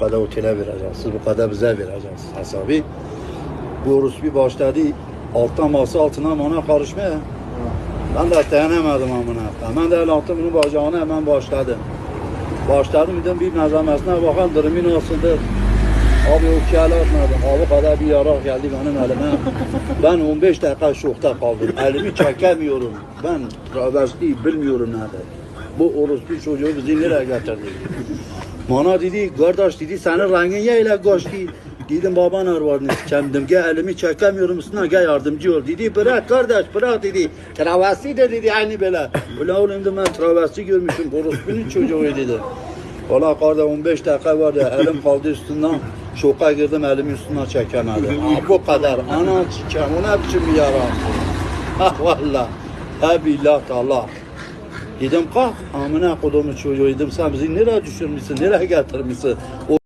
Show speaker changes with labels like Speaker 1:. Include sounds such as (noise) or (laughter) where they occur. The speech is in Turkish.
Speaker 1: Bu kadar otele vereceksiniz, bu kadar bize vereceksiniz hesabı. Bu Rus bir başladı alttan masa altına bana karışmaya. Ben de dayanamadım amına. Hemen de el attım bunun bacağına hemen başladım. Başladım dedim bir malzemesine bakan durumu nasıldır? Abi o kâle atmadım. Abi kadar bir yara geldi benim elime. Ben 15 dakika şokta kaldım. Elimi çekemiyorum. Ben travesti bilmiyorum nerede. Bu orospu çocuğu bizi nereye getirdi? Bana dedi, kardeş dedi, senin rengin ya ile kaçtı. Dedim baban arvadını sikendim. Gel elimi çekemiyorum üstüne gel yardımcı ol. Dedi bırak kardeş bırak dedi. Travesti de dedi aynı böyle. Ulan oğlum dedim ben travesti görmüşüm. Orospunun çocuğu dedi. Valla kardeş 15 dakika vardı. Elim kaldı üstünden. Şoka girdim elimi üstünden çekemedim. Ha, bu kadar. Ana çikem. O ne biçim bir yara? (laughs) Ha valla. Ha billah Allah. Dedim kalk amına kodumu çocuğu. Dedim sen bizi nereye düşürmüşsün? Nereye getirmişsin? o